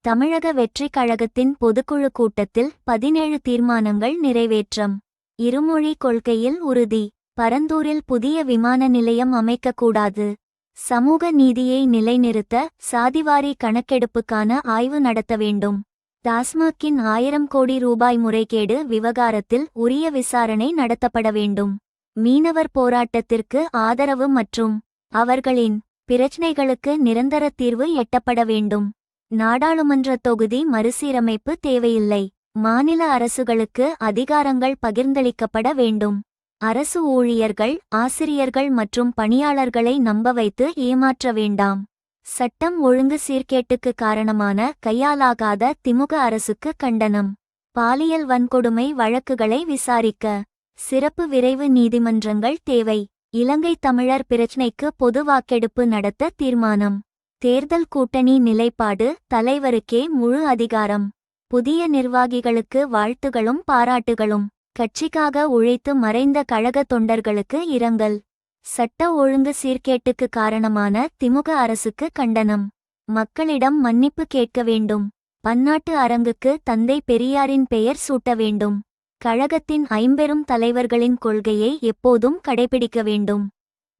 தமிழக வெற்றிக் கழகத்தின் பொதுக்குழு கூட்டத்தில் பதினேழு தீர்மானங்கள் நிறைவேற்றம். இருமொழி கொள்கையில் உறுதி. பரந்தூரில் புதிய விமான நிலையம் அமைக்கக்கூடாது. சமூக நீதியை நிலைநிறுத்த சாதிவாரி கணக்கெடுப்புக்கான ஆய்வு நடத்த வேண்டும். டாஸ்மாக்கின் ஆயிரம் கோடி ரூபாய் முறைகேடு விவகாரத்தில் உரிய விசாரணை நடத்தப்பட வேண்டும். மீனவர் போராட்டத்திற்கு ஆதரவு மற்றும் அவர்களின் பிரச்சினைகளுக்கு நிரந்தர தீர்வு எட்டப்பட வேண்டும். நாடாளுமன்ற தொகுதி மறுசீரமைப்பு தேவையில்லை. மாநில அரசுகளுக்கு அதிகாரங்கள் பகிர்ந்தளிக்கப்பட வேண்டும். அரசு ஊழியர்கள் ஆசிரியர்கள் மற்றும் பணியாளர்களை நம்ப வைத்து ஏமாற்ற வேண்டாம். சட்டம் ஒழுங்கு சீர்கேட்டுக்கு காரணமான கையாலாகாத திமுக அரசுக்கு கண்டனம். பாலியல் வன்கொடுமை வழக்குகளை விசாரிக்க சிறப்பு விரைவு நீதிமன்றங்கள் தேவை. இலங்கை தமிழர் பிரச்சினைக்கு பொது வாக்கெடுப்பு நடத்த தீர்மானம். தேர்தல் கூட்டணி நிலைப்பாடு தலைவருக்கே முழு அதிகாரம். புதிய நிர்வாகிகளுக்கு வாழ்த்துகளும் பாராட்டுகளும். கட்சிக்காக உழைத்து மறைந்த கழக தொண்டர்களுக்கு இரங்கல். சட்ட ஒழுங்கு சீர்கேட்டுக்கு காரணமான திமுக அரசுக்கு கண்டனம். மக்களிடம் மன்னிப்பு கேட்க வேண்டும். பன்னாட்டு அரங்குக்கு தந்தை பெரியாரின் பெயர் சூட்ட வேண்டும். கழகத்தின் ஐம்பெரும் தலைவர்களின் கொள்கையை எப்போதும் கடைபிடிக்க வேண்டும்.